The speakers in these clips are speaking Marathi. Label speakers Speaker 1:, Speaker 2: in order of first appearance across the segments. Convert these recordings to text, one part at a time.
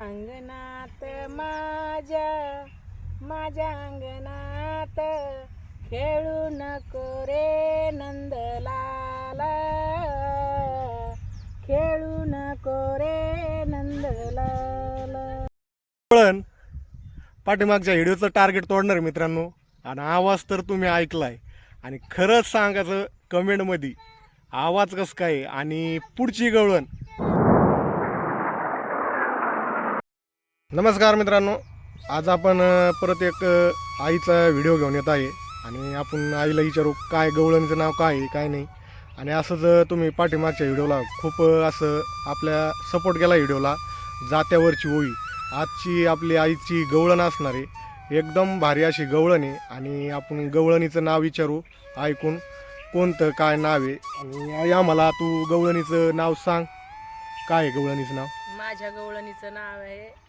Speaker 1: अंगणात माझ्या माझ्या अंगणात खेळू नको रे नंदलाला. खेळू नको रे नंदलाला.
Speaker 2: पाठीमागच्या व्हिडिओचं टार्गेट तोडणार मित्रांनो. आणि आवाज तर तुम्ही ऐकलाय. आणि खरंच सांगायचं कमेंटमध्ये आवाज कसं काय आणि पुढची गवळण नमस्कार मित्रांनो आज आपण परत एक आईचा व्हिडिओ घेऊन येत आहे. आणि आपण आईला विचारू काय गवळणीचं नाव काय आहे काय नाही. आणि असंच तुम्ही पाठीमागच्या व्हिडिओला खूप असं आपल्या सपोर्ट केला व्हिडिओला जात्यावरची ओळी. आजची आपली आईची गवळण असणार आहे. एकदम भारी अशी गवळण आहे. आणि आपण गवळणीचं नाव विचारू ऐकून कोणतं काय नाव आहे. आणि आई आम्हाला तू गवळणीचं नाव सांग. काय आहे गवळणीचं नाव?
Speaker 1: माझ्या गवळणीचं नाव आहे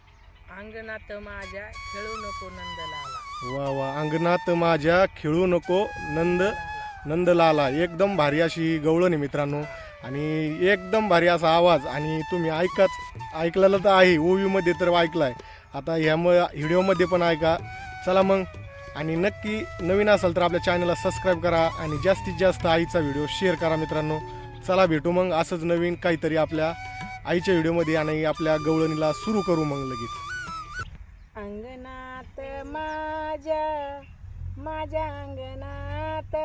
Speaker 1: अंगणात माझ्या खेळू नको नंदलाला.
Speaker 2: वा वा अंगणात माझ्या खेळू नको नंद नंदलाला. एकदम भारी अशी गवळण आहे मित्रांनो. आणि एकदम भारी असा आवाज. आणि तुम्ही ऐकाच ऐकलेलं तर आहे. ओवीमध्ये तर ऐकलाय. आता ह्या म व्हिडिओमध्ये पण ऐका. चला मग. आणि नक्की नवीन असाल तर आपल्या चॅनलला सबस्क्राईब करा. आणि जास्तीत जास्त आईचा व्हिडिओ शेअर करा मित्रांनो. चला भेटू मग. असंच नवीन काहीतरी आपल्या आईच्या व्हिडिओमध्ये आणि आपल्या गवळणीला सुरू करू मग लगेच.
Speaker 1: अंगणात माझ्या माझ्या अंगणात.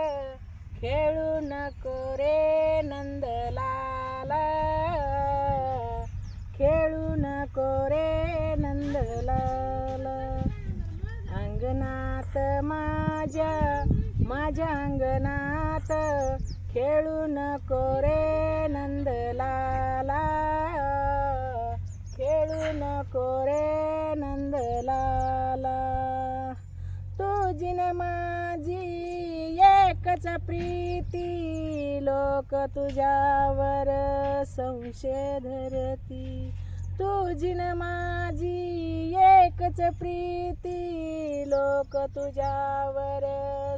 Speaker 1: खेळू नको रे नंदलाला. खेळू नको रे नंदलाला. अंगणात माझ्या माझ्या अंगणात. खेळू नको रे नंदलाला. खेळू नको रे नंदलाला तुझी न माझी एकच प्रीती लोक तुझ्यावर संशय धरती तुझी न माझी एकच प्रीती लोक तुझ्यावर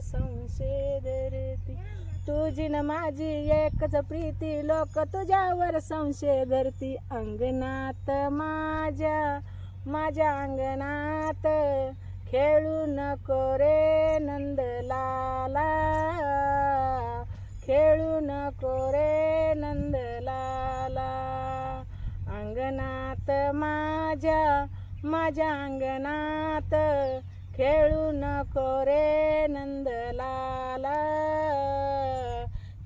Speaker 1: संशय धरती तुझी न माझी एकच प्रीती लोक तुझ्यावर संशय धरती. अंगणात माझ्या माझ्या अंगणात खेळू नको रे नंदलाला. खेळू नको रे नंदलाला. अंगणात माझ्या माझ्या अंगणात खेळू नको रे नंदलाला.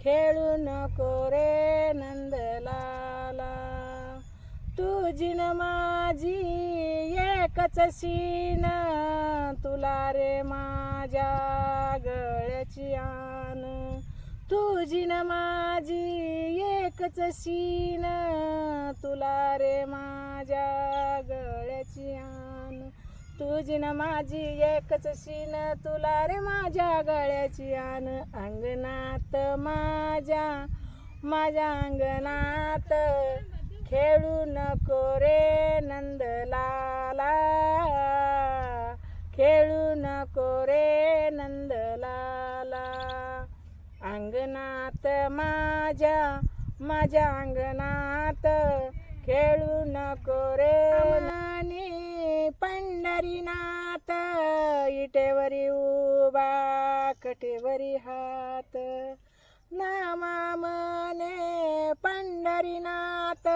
Speaker 1: खेळू नको रे नंदलाला. तुझी न माझी एकच सीन तुला रे माझ्या गळ्याची आन तुझी न माझी एकच सीन तुला रे माझ्या गळ्याची आन तुझी न माझी एकच शीन तुला रे माझ्या गळ्याची आन अंगणात माझ्या माझ्या अंगणात. खेळू नको रे नंदलाला. खेळू नको रे नंदलाला. अंगणात माझ्या माझ्या अंगणात. खेळू नको रे कटेवरी हात. नामा मने पंढरीनाथ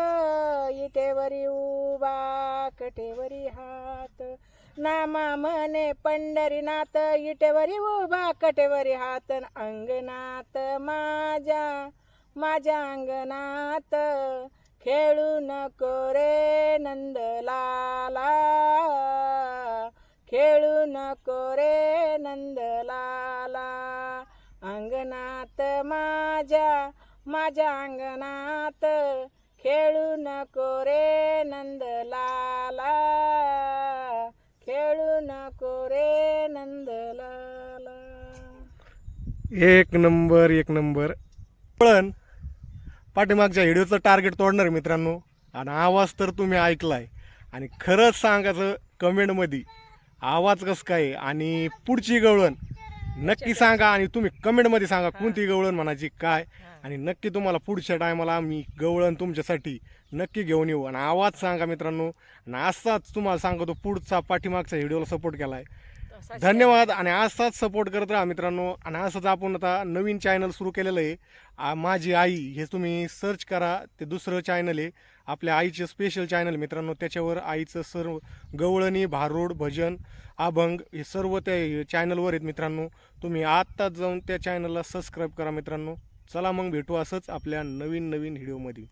Speaker 1: इटेवरी उभा कटेवरी हात. नामा मने पंढरीनाथ इटेवरी उभा कटेवरी हात. अंगणात माझ्या माझ्या अंगणात. खेळू नको रे नंदलाला. खेळू नको रे माझ्या माझ्या अंगणात. खेळू नको रे नंदलाला. खेळू नको रे नंदलाला.
Speaker 2: एक नंबर एक नंबर. पण पाठीमागच्या व्हिडिओचं टार्गेट तोडणार मित्रांनो. आणि आवाज तर तुम्ही ऐकलाय. आणि खरंच सांगायचं कमेंटमध्ये आवाज कसं काय आणि पुढची गवळण नक्की सांगा आणि तुम्ही कमेंटमध्ये सांगा कोणती गवळण म्हणायची काय? आणि नक्की तुम्हाला पुढच्या टायमाला आम्ही गवळण तुमच्यासाठी नक्की घेऊन येऊ. आणि आवाज सांगा मित्रांनो आणि असाच तुम्हाला सांगतो पुढचा पाठीमागचा व्हिडिओला सपोर्ट केला आहे धन्यवाद आणि असाच सपोर्ट करत राहा मित्रांनो. आणि असंच आपण आता नवीन चॅनल सुरू केलेलं आहे. माझी आई हे तुम्ही सर्च करा ते दुसरं चॅनल आहे. आपल्या आईचे स्पेशल चॅनल मित्रांनो त्याच्यावर आईचं सर्व गवळणी भारूड भजन अभंग हे सर्व त्या चॅनलवर आहेत मित्रांनो. तुम्ही आत्ताच जाऊन त्या चॅनलला सबस्क्राईब करा मित्रांनो. चला मग भेटू असंच आपल्या नवीन नवीन व्हिडिओमध्ये